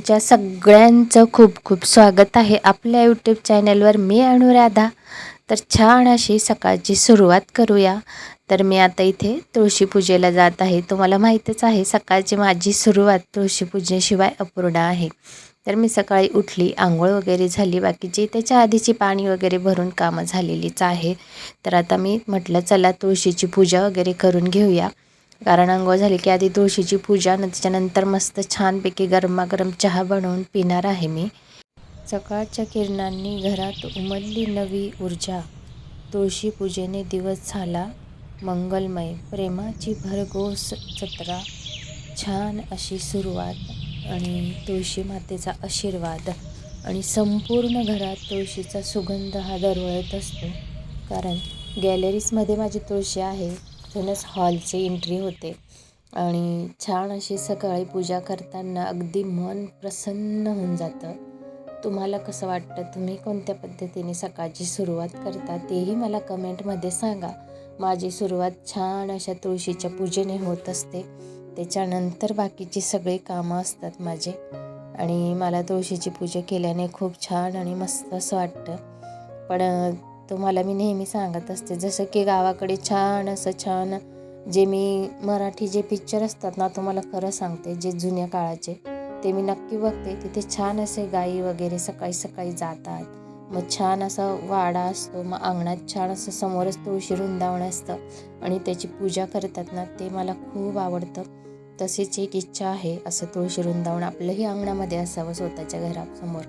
तुमच्या सगळ्यांचं खूप खूप स्वागत आहे आपल्या यूट्यूब चॅनलवर मी अनुराधा. तर छान अशी सकाळची सुरुवात करूया. तर मी आता इथे तुळशीपूजेला जात आहे. तुम्हाला माहीतच आहे सकाळची माझी सुरुवात तुळशीपूजेशिवाय अपूर्ण आहे. तर मी सकाळी उठली आंघोळ वगैरे झाली. बाकीची त्याच्या आधीची पाणी वगैरे भरून कामं झालेलीच आहे. तर आता मी म्हटलं चला तुळशीची पूजा वगैरे करून घेऊया. कारण अंघोळ झाली की आधी तुळशीची पूजा न त्याच्यानंतर मस्त छानपैकी गरमागरम चहा बनवून पिणार आहे मी. सकाळच्या किरणांनी घरात उमलली नवी ऊर्जा. तुळशी पूजेने दिवस झाला मंगलमय. प्रेमाची भरघोस जत्रा. छान अशी सुरुवात आणि तुळशी मातेचा आशीर्वाद. आणि संपूर्ण घरात तुळशीचा सुगंध हा दरवळत असतो. कारण गॅलरीजमध्ये माझी तुळशी आहे. तिथूनच हॉलची एंट्री होते. आणि छान अशी सकाळी पूजा करताना अगदी मन प्रसन्न होऊन जातं. तुम्हाला कसं वाटतं? तुम्ही कोणत्या पद्धतीने सकाळची सुरुवात करता? तेही मला कमेंटमध्ये सांगा. माझी सुरुवात छान अशा तुळशीच्या पूजेने होत असते. त्याच्यानंतर बाकीची सगळी कामं असतात माझे. आणि मला तुळशीची पूजा केल्याने खूप छान आणि मस्त असं वाटतं. पण तुम्हाला मी नेहमी सांगत असते. जसं की गावाकडे छान असं छान जे मी मराठी जे पिक्चर असतात ना तुम्हाला खरं सांगते जे जुन्या काळाचे ते मी नक्की बघते. तिथे छान असे गाई वगैरे सकाळी सकाळी जातात. मग छान असा वाडा असतो मग अंगणात छान असं समोरच तुळशी वृंदावन असतं आणि त्याची पूजा करतात ना ते मला खूप आवडतं. तसेच एक इच्छा आहे असं तुळशी वृंदावन आपलंही अंगणामध्ये असावं स्वतःच्या घरासमोर.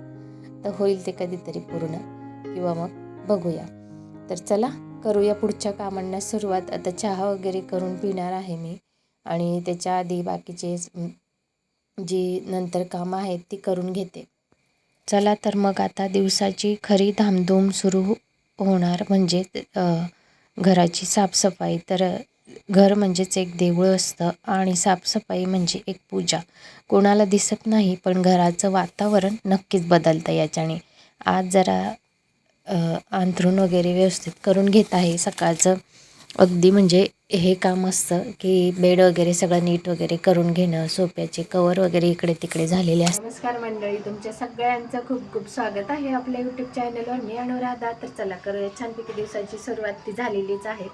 तर होईल ते कधीतरी पूर्ण. किंवा मग बघूया. तर चला करूया पुढच्या कामांना सुरुवात. आता चहा वगैरे करून पिणार आहे मी. आणि त्याच्या आधी बाकीचे जी नंतर कामं आहेत ती करून घेते. चला तर मग आता दिवसाची खरी धामधूम सुरू होणार. म्हणजे घराची साफसफाई. तर घर म्हणजेच एक देऊळ असतं आणि साफसफाई म्हणजे एक पूजा. कोणाला दिसत नाही पण घराचं वातावरण नक्कीच बदलतं याच्याने. आज जरा अंथरूण वगैरे व्यवस्थित करून घेत आहे. सकाळचं अगदी म्हणजे हे काम असतं की बेड वगैरे सगळं नीट वगैरे करून घेणं सोप्याचे कवर वगैरे इकडे तिकडे झालेले असतात. नमस्कार मंडळी तुमच्या सगळ्यांचं खूप खूप स्वागत आहे आपल्या यूट्यूब चॅनलवर मी अनुराधा तर चला करूया छानपैकी दिवसाची सुरुवात. ती झालेलीच आहे.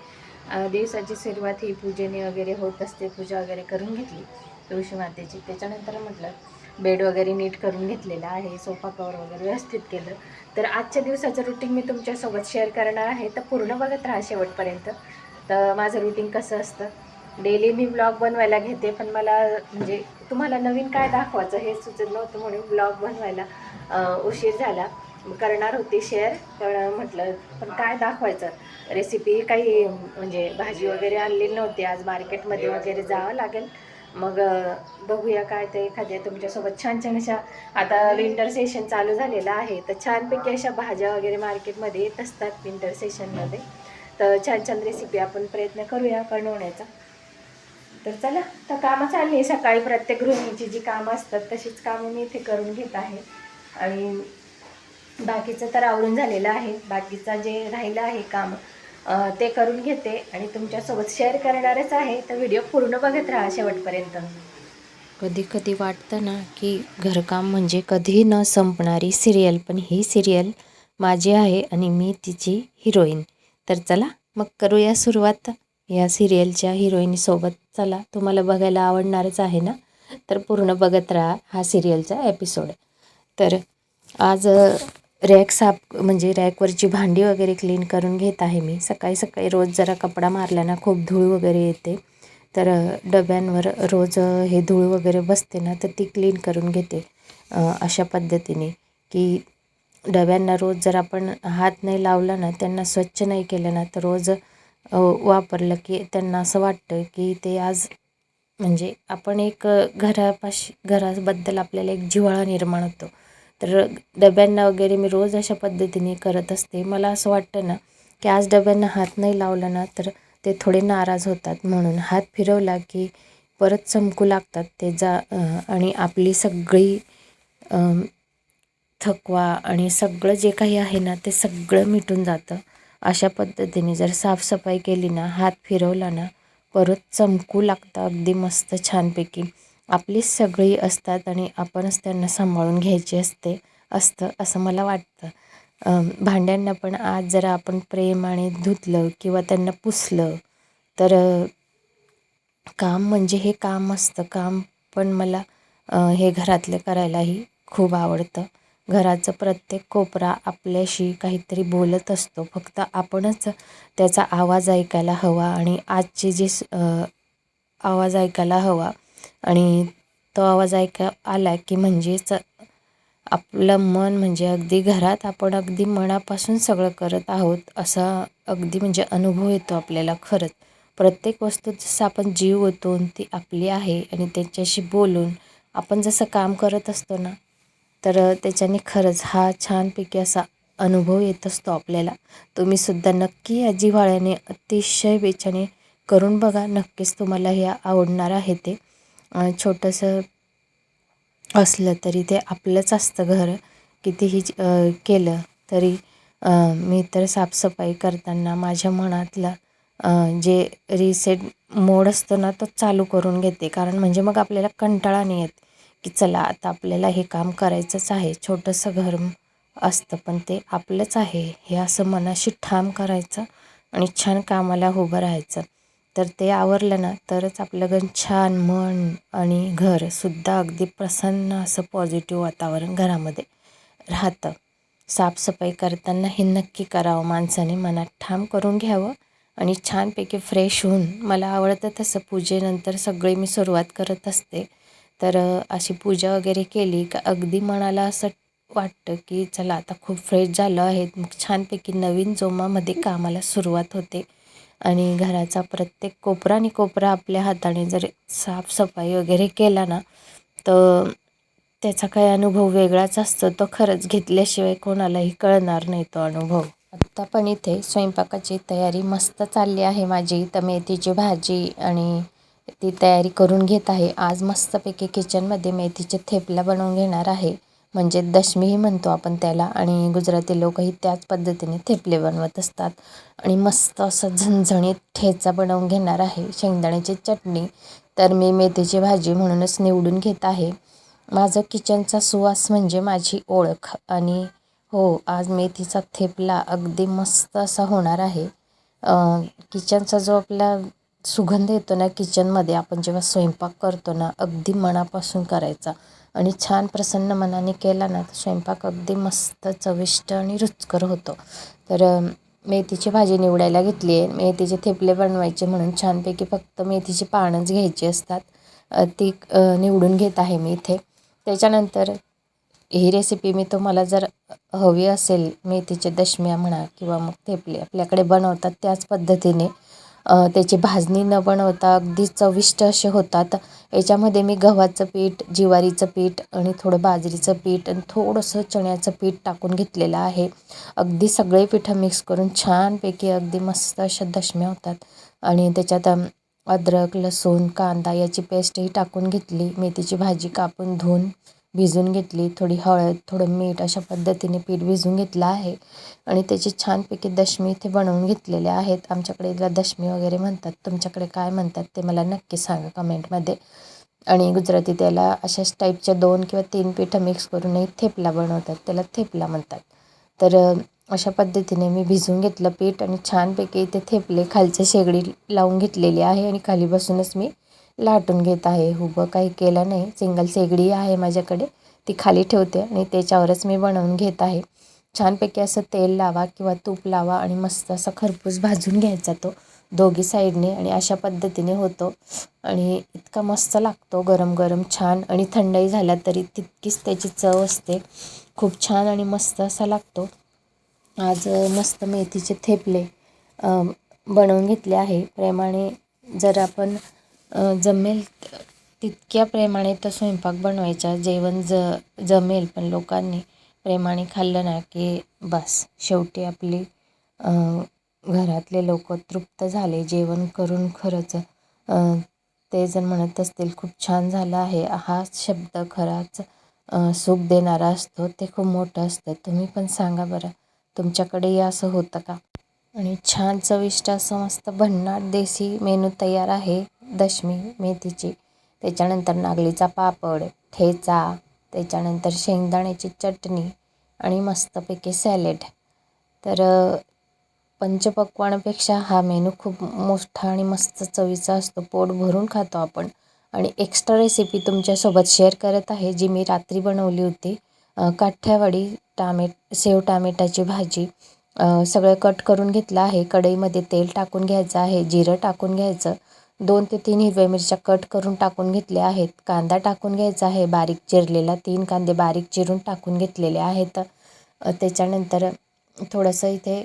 दिवसाची सुरुवात ही पूजेने वगैरे होत असते पूजा वगैरे करून घेतली. तुळशी मातेची. त्याच्यानंतर म्हटलं बेड वगैरे नीट करून घेतलेला आहे सोफा कवर वगैरे व्यवस्थित केलं. तर आजच्या दिवसाचं रुटीन मी तुमच्यासोबत शेअर करणार आहे. तर पूर्ण बघत राहा शेवटपर्यंत. तर माझं रुटीन कसं असतं? डेली मी ब्लॉग बनवायला घेते पण मला म्हणजे तुम्हाला नवीन काय दाखवायचं हे सुचत नव्हतं म्हणून ब्लॉग बनवायला उशीर झाला. करणार होती शेअर पण म्हटलं पण काय दाखवायचं? रेसिपी काही म्हणजे भाजी वगैरे आणलेली नव्हती आज मार्केटमध्ये वगैरे जावं लागेल. मग बघूया काय ते एखाद्या तुमच्यासोबत. छान छान अशा आता विंटर सेशन चालू झालेलं आहे. तर छानपैकी अशा भाज्या वगैरे मार्केटमध्ये येत असतात विंटर सेशनमध्ये तर छान छान रेसिपी आपण प्रयत्न करूया बनवण्याचा. तर चला तर कामं चालली सकाळी. प्रत्येक गृहिणीची जी कामं असतात तशीच कामं मी इथे करून घेत आहे. आणि बाकीचं तर आवरून झालेलं आहे. बाकीचं जे राहिलं आहे कामं ते करून घेते आणि तुमच्यासोबत शेअर करणारच आहे. तर व्हिडिओ पूर्ण बघत राहा शेवटपर्यंत. कधी कधी वाटतं ना की घरकाम म्हणजे कधी न संपणारी सिरियल पण ही सिरियल माझी आहे आणि मी तिची हिरोईन तर चला मग करूया सुरुवात. या सिरियलच्या हिरोईनसोबत चला तुम्हाला बघायला आवडणारच आहे ना? तर पूर्ण बघत राहा हा सिरियलचा एपिसोड तर आज रॅक साफ म्हणजे रॅकवरची भांडी वगैरे क्लीन करून घेत आहे मी. सकाळी सकाळी रोज जरा कपडा मारला ना खूप धूळ वगैरे येते. तर डब्यांवर रोज हे धूळ वगैरे बसते ना तर ती क्लीन करून घेते अशा पद्धतीने की डब्यांना रोज जर आपण हात नाही लावला ना त्यांना स्वच्छ नाही केलं ना तर रोज वापरलं की त्यांना असं वाटतं की ते आज म्हणजे आपण एक घरापाशी घराबद्दल आपल्याला एक जिव्हाळा निर्माण होतो. तर डब्यांना वगैरे मी रोज अशा पद्धतीने करत असते. मला असं वाटतं ना की आज डब्यांना हात नाही लावला ना तर ते थोडे नाराज होतात. म्हणून हात फिरवला की परत चमकू लागतात. ते जा आणि आपली सगळी थकवा आणि सगळं जे काही आहे ना ते सगळं मिटून जातं. अशा पद्धतीने जर साफसफाई केली ना हात फिरवला ना परत चमकू लागतं. अगदी मस्त छानपैकी. आपलीच सगळी असतात आणि आपणच त्यांना सांभाळून घ्यायची असते असतं असं मला वाटतं. भांड्यांना पण आज जरा आपण प्रेमाने धुतलं किंवा त्यांना पुसलं तर काम म्हणजे हे काम असतं. काम पण मला हे घरातलं करायलाही खूप आवडतं. घराचं प्रत्येक कोपरा आपल्याशी काहीतरी बोलत असतो. फक्त आपणच त्याचा आवाज ऐकायला हवा आणि आजची जी आवाज ऐकायला हवा आणि तो आवाज ऐका आला की म्हणजेच आपलं मन म्हणजे अगदी घरात आपण अगदी मनापासून सगळं करत आहोत असा अगदी म्हणजे अनुभव येतो आपल्याला खरंच. प्रत्येक वस्तू जसं आपण जीव ओतून ती आपली आहे आणि त्यांच्याशी बोलून आपण जसं काम करत असतो ना तर त्याच्याने खरंच हा छानपैकी असा अनुभव येत असतो आपल्याला. तुम्हीसुद्धा नक्की या जिव्हाळ्याने अतिशय वेचाने करून बघा. नक्कीच तुम्हाला हे आवडणार आहे ते. छोटंसं असलं तरी ते आपलंच असतं घर. कितीही केलं तरी मी तर साफसफाई करताना माझ्या मनातला जे रिसेट मोड असतो ना तो चालू करून घेते. कारण म्हणजे मग आपल्याला कंटाळा नाही येत की चला आता आपल्याला हे काम करायचंच आहे. छोटंसं घर असतं पण ते आपलंच आहे. हे असं मनाशी ठाम करायचं आणि छान कामाला उभं राहायचं. तर ते आवरलं ना तरच आपलं गण छान मन आणि घरसुद्धा अगदी प्रसन्न असं पॉझिटिव्ह वातावरण घरामध्ये राहतं. साफसफाई करताना हे नक्की करावं माणसाने मनात ठाम करून घ्यावं आणि छानपैकी फ्रेश होऊन मला आवडतं तसं पूजेनंतर सगळे मी सुरुवात करत असते. तर अशी पूजा वगैरे केली का अगदी मनाला असं वाटतं की चला आता खूप फ्रेश झालं आहे छानपैकी नवीन जोमामध्ये कामाला सुरुवात होते. आणि घराचा प्रत्येक कोपरा आणि कोपरा आपल्या हाताने जर साफसफाई वगैरे केला ना तर त्याचा काही अनुभव वेगळाच असतो. तो खरंच घेतल्याशिवाय कोणालाही कळणार नाही तो अनुभव. आत्ता पण इथे स्वयंपाकाची तयारी मस्त चालली आहे माझी. तर मेथीची भाजी आणि ती तयारी करून घेत आहे. आज मस्तपैकी किचनमध्ये मेथीचे थेपला बनवून घेणार आहे. म्हणजे दशमीही म्हणतो आपण त्याला आणि गुजराती लोकही त्याच पद्धतीने थेपले बनवत असतात. आणि मस्त असं झणझणीत ठेचा बनवून घेणार आहे. शेंगदाण्याची चटणी. तर मी मेथीची भाजी म्हणूनच निवडून घेत आहे. माझं किचनचा सुवास म्हणजे माझी ओळख. आणि हो आज मेथीचा थेपला अगदी मस्त असा होणार आहे. किचनचा जो आपला सुगंध येतो ना किचनमध्ये आपण जेव्हा स्वयंपाक करतो ना अगदी मनापासून करायचा. आणि छान प्रसन्न मनाने केला ना तर स्वयंपाक अगदी मस्त चविष्ट आणि रुचकर होतो. तर मेथीची भाजी निवडायला घेतली आहे. मेथीचे थेपले बनवायचे म्हणून छानपैकी फक्त मेथीची पानंच घ्यायची असतात. ती निवडून घेत आहे मी इथे. त्याच्यानंतर ही रेसिपी मी तुम्हाला जर हवी असेल मेथीचे दशम्या म्हणा किंवा मग थेपले आपल्याकडे बनवतात त्याच पद्धतीने त्याची भाजणी न बनवता अगदी चविष्ट असे होतात. याच्यामध्ये मी गव्हाचं पीठ ज्वारीचं पीठ आणि थोडं बाजरीचं पीठ आणि थोडंसं चण्याचं पीठ टाकून घेतलेलं आहे. अगदी सगळे पिठं मिक्स करून छानपैकी अगदी मस्त अशा दशम्या होतात. आणि त्याच्यात अद्रक लसूण कांदा याची पेस्टही टाकून घेतली. मेथीची भाजी कापून धुवून भिजून घेतली थोडी हळद थोडं मीठ अशा पद्धतीने पीठ भिजून घेतलं आहे. आणि त्याची छानपैकी दशमी इथे बनवून घेतलेले आहेत. आमच्याकडे याला दशमी वगैरे म्हणतात. तुमच्याकडे काय म्हणतात ते मला नक्की सांगा कमेंटमध्ये. आणि गुजराती त्याला अशाच टाईपच्या दोन किंवा तीन पिठं मिक्स करूनही थेपला बनवतात. त्याला थेपला म्हणतात. तर अशा पद्धतीने मी भिजवून घेतलं पीठ आणि छानपैकी इथे थेपले. खालचे शेगडी लावून घेतलेली आहे आणि खाली बसूनच मी लाटून घेत आहे. उभं काही केलं नाही. सिंगल शेगडी आहे माझ्याकडे. ती खाली ठेवते आणि त्याच्यावरच मी बनवून घेत आहे. छानपैकी असं तेल लावा किंवा तूप लावा आणि मस्त असा खरपूस भाजून घ्यायचा तो. दोघी साईडने आणि अशा पद्धतीने होतो. आणि इतका मस्त लागतो. गरम गरम छान आणि थंडही झाला तरी तितकीच त्याची चव असते. खूप छान आणि मस्त असा लागतो. आज मस्त मेथीचे थेपले बनवून घेतले आहे. प्रेमाने जर आपण जमेल तितक्या प्रेमाने तर स्वयंपाक बनवायचा जेवण ज जमेल पण लोकांनी प्रेमाने खाल्लं ना की बस. शेवटी आपली घरातले लोक तृप्त झाले जेवण करून खरंच ते जर म्हणत असतील खूप छान झालं आहे. हा शब्द खराच सुख देणारा असतो ते खूप मोठं असतं. तुम्ही पण सांगा बरं तुमच्याकडेही असं होतं का? आणि छान चविष्ट असं मस्त भन्नाट देसी मेनू तयार आहे. दशमी मेथीची त्याच्यानंतर नागलीचा पापड ठेचा त्याच्यानंतर शेंगदाण्याची चटणी आणि मस्तपैकी सॅलेड. तर पंचपक्वानपेक्षा हा मेनू खूप मोठा आणि मस्त चवीचा असतो. पोट भरून खातो आपण. आणि एक्स्ट्रा रेसिपी तुमच्यासोबत शेअर करत आहे जी मी रात्री बनवली होती. काठ्यावाडी टामेट सेव टामेटाची भाजी. सगळं कट करून घेतलं आहे. कढईमध्ये तेल टाकून घ्यायचं आहे जिरं टाकून घ्यायचं. दोन ते तीन हिरव्या मिरच्या कट करून टाकून घेतल्या आहेत. कांदा टाकून घ्यायचा आहे. बारीक चिरलेला तीन कांदे बारीक चिरून टाकून घेतलेले आहेत. त्याच्यानंतर थोडंसं इथे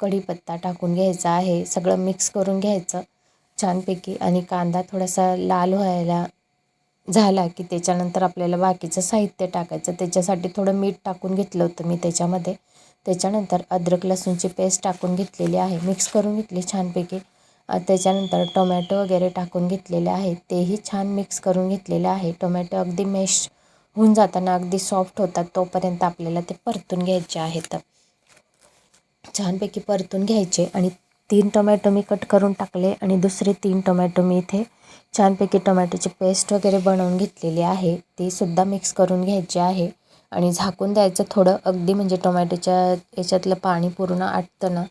कढीपत्ता टाकून घ्यायचा आहे. सगळं मिक्स करून घ्यायचं छानपैकी आणि कांदा थोडासा लाल व्हायला झाला की त्याच्यानंतर आपल्याला बाकीचं साहित्य टाकायचं. त्याच्यासाठी थोडं मीठ टाकून घेतलं होतं मी त्याच्यामध्ये. त्याच्यानंतर अद्रक लसूणची पेस्ट टाकून घेतलेली आहे. मिक्स करून घेतली छानपैकी. त्याच्यानंतर टोमॅटो वगैरे टाकून घेतलेले आहेत. तेही छान मिक्स करून घेतलेले आहे. टोमॅटो अगदी मेश होऊन जाताना अगदी सॉफ्ट होतात तोपर्यंत आपल्याला ते परतून घ्यायचे आहेत. छानपैकी परतून घ्यायचे आणि तीन टोमॅटो मी कट करून टाकले आणि दुसरे तीन टोमॅटो मी इथे छानपैकी टोमॅटोची पेस्ट वगैरे बनवून घेतलेली आहे. ती सुद्धा मिक्स करून घ्यायची आहे आणि झाकून द्यायचं थोडं. अगदी म्हणजे टोमॅटोच्या याच्यातलं पाणी पूर्ण आटतं ना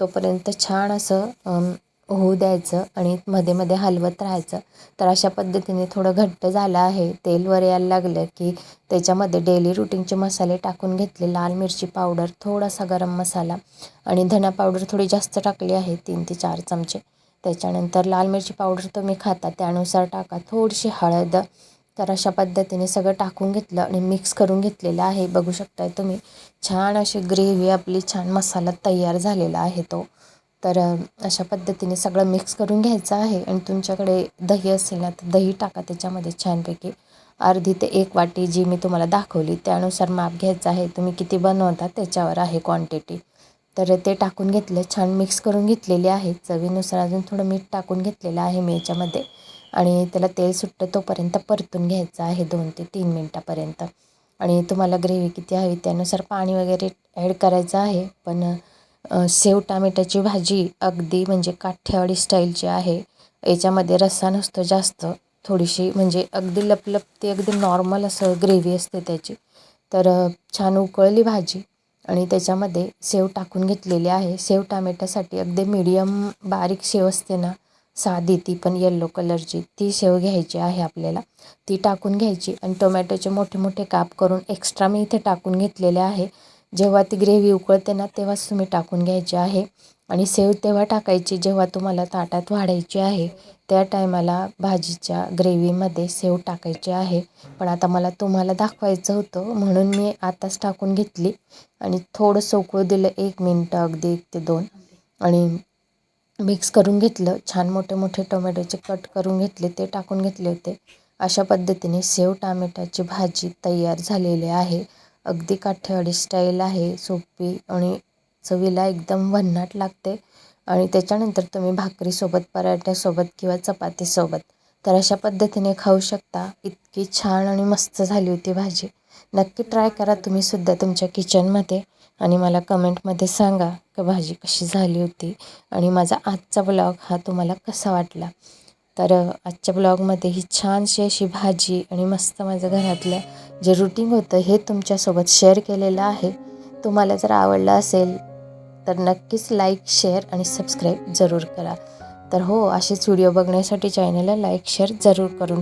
तोपर्यंत छान असं होऊ द्यायचं आणि मध्ये मध्ये हलवत राहायचं. तर अशा पद्धतीने थोडं घट्ट झालं आहे. तेल वर यायला लागलं की त्याच्यामध्ये डेली रुटीनचे मसाले टाकून घेतले. लाल मिरची पावडर थोडासा गरम मसाला आणि धना पावडर थोडी जास्त टाकली आहे तीन ते चार चमचे. त्याच्यानंतर लाल मिरची पावडर तुम्ही खाता त्यानुसार टाका. थोडीशी हळद. तर अशा पद्धतीने सगळं टाकून घेतलं आणि मिक्स करून घेतलेलं आहे. बघू शकताय तुम्ही छान अशी ग्रेव्ही आपली छान मसाला तयार झालेला आहे तो. तर अशा पद्धतीने सगळं मिक्स करून घ्यायचं आहे. आणि तुमच्याकडे दही असेल ना तर दही टाका त्याच्यामध्ये छानपैकी. अर्धी ते एक वाटी जी मी तुम्हाला दाखवली त्यानुसार माप घ्यायचं आहे. तुम्ही किती बनवता त्याच्यावर आहे क्वांटिटी तर ते टाकून घेतलं. छान मिक्स करून घेतलेले आहे. चवीनुसार अजून थोडं मीठ टाकून घेतलेलं आहे मी याच्यामध्ये. आणि त्याला तेल सुट्टं तोपर्यंत परतून घ्यायचं आहे दोन ते तीन मिनटापर्यंत. आणि तुम्हाला ग्रेव्ही किती हवी त्यानुसार पाणी वगैरे ॲड करायचं आहे. पण सेव टामेटाची भाजी अगदी म्हणजे काठ्यावाडी स्टाईलची आहे. याच्यामध्ये रस्सा नसतो जास्त थोडीशी म्हणजे अगदी लपलपती अगदी नॉर्मल असं ग्रेव्ही असते त्याची. तर छान उकळली भाजी आणि त्याच्यामध्ये सेव टाकून घेतलेली आहे. सेव टामेटासाठी अगदी मीडियम बारीक सेव असते ना साधी ती पण येल्लो कलरची ती शेव घ्यायची आहे आपल्याला. ती टाकून घ्यायची आणि टोमॅटोचे मोठे मोठे काप करून एक्स्ट्रा मी इथे टाकून घेतलेले आहे. जेव्हा ती ग्रेव्ही उकळते ना तेव्हाच तुम्ही टाकून घ्यायची आहे. आणि सेव तेव्हा टाकायची जेव्हा तुम्हाला ताटात वाढायची आहे. त्या टायमाला भाजीच्या ग्रेव्हीमध्ये सेव टाकायची आहे. पण आता मला तुम्हाला दाखवायचं होतं म्हणून मी आताच टाकून घेतली. आणि थोडंसं उकळू दिलं एक मिनटं अगदी एक ते दोन. आणि मिक्स करून घेतलं. छान मोठे मोठे टोमॅटोचे कट करून घेतले ते टाकून घेतले होते. अशा पद्धतीने सेव टामॅटाची भाजी तयार झालेली आहे. अगदी काठेवाडी स्टाईल आहे सोपी आणि चवीला एकदम भन्नाट लागते. आणि त्याच्यानंतर तुम्ही भाकरीसोबत पराठ्यासोबत किंवा चपातीसोबत तर अशा पद्धतीने खाऊ शकता. इतकी छान आणि मस्त झाली होती भाजी. नक्की ट्राय करा तुम्ही सुद्धा तुमच्या किचनमध्ये आणि मला कमेंटमध्ये सांगा की भाजी कशी झाली होती आणि माझा आजचा ब्लॉग हा तुम्हाला कसा वाटला. तर आजच्या ब्लॉगमध्ये ही छानशी अशी भाजी आणि मस्त माझं घरातलं जे रुटीन होतं हे तुमच्यासोबत शेअर केलेलं आहे. तुम्हाला जर आवडलं असेल तर नक्कीच लाईक शेअर आणि सबस्क्राईब जरूर करा. तर हो असेच व्हिडिओ बघण्यासाठी चॅनलला लाईक शेअर जरूर करून